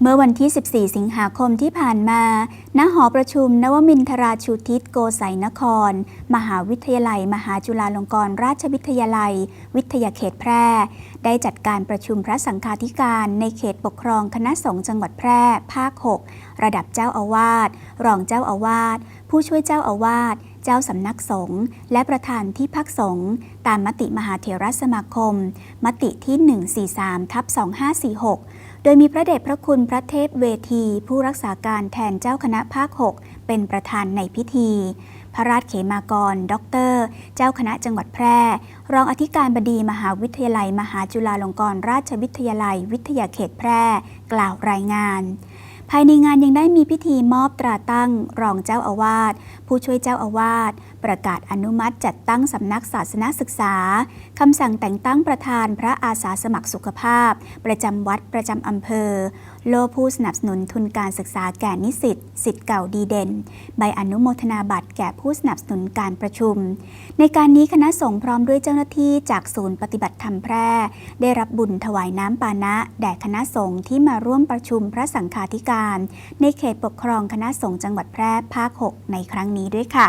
เมื่อวันที่ 14 สิงหาคมที่ผ่านมา ณ หอประชุม นวมินทราชูทิศโกสัยนคร มหาวิทยาลัย มหาจุฬาลงกรณราชวิทยาลัย วิทยาเขตแพร่ ได้จัดการประชุมพระสังฆาธิการในเขตปกครองคณะสงฆ์จังหวัดแพร่ ภาค 6 ระดับเจ้าอาวาส รองเจ้าอาวาส ผู้ช่วยเจ้าอาวาส เจ้าสำนักสงฆ์และประธานที่พักสงฆ์ตามมติมหาเถรสมาคม มติที่ 143ทับ2546 โดยมีพระเดชพระคุณพระเทพเวที ผู้รักษาการแทนเจ้าคณะภาค 6 เป็นประธานในพิธี พระราชเขมากร ด็อกเตอร์ เจ้าคณะจังหวัดแพร่ รองอธิการบดีมหาวิทยาลัย มหาจุฬาลงกรณราชวิทยาลัย วิทยาเขตแพร่ กล่าวรายงาน ภายในงานยังได้มีพิธีมอบตราตั้งรองเจ้าอาวาส ผู้ช่วยเจ้าอาวาส ประกาศอนุมัติจัดตั้งสำนักศาสนศึกษา คำสั่งแต่งตั้งประธานพระอาสาสมัครสุขภาพ ประจำวัดประจำอำเภอ โลผู้สนับสนุนทุนการศึกษาแก่นิสิตสิทธิ์เก่าดีเด่น ใบอนุโมทนาบัตรแก่ผู้สนับสนุนการประชุม ในการนี้คณะสงฆ์พร้อมด้วยเจ้าหน้าที่จากศูนย์ปฏิบัติธรรมแพร่ ได้รับบุญถวายน้ำปานะแด่คณะสงฆ์ที่มาร่วมประชุมพระสังฆาธิการในเขตปกครองคณะสงฆ์จังหวัดแพร่ภาค 6 ในครั้งนี้ด้วยค่ะ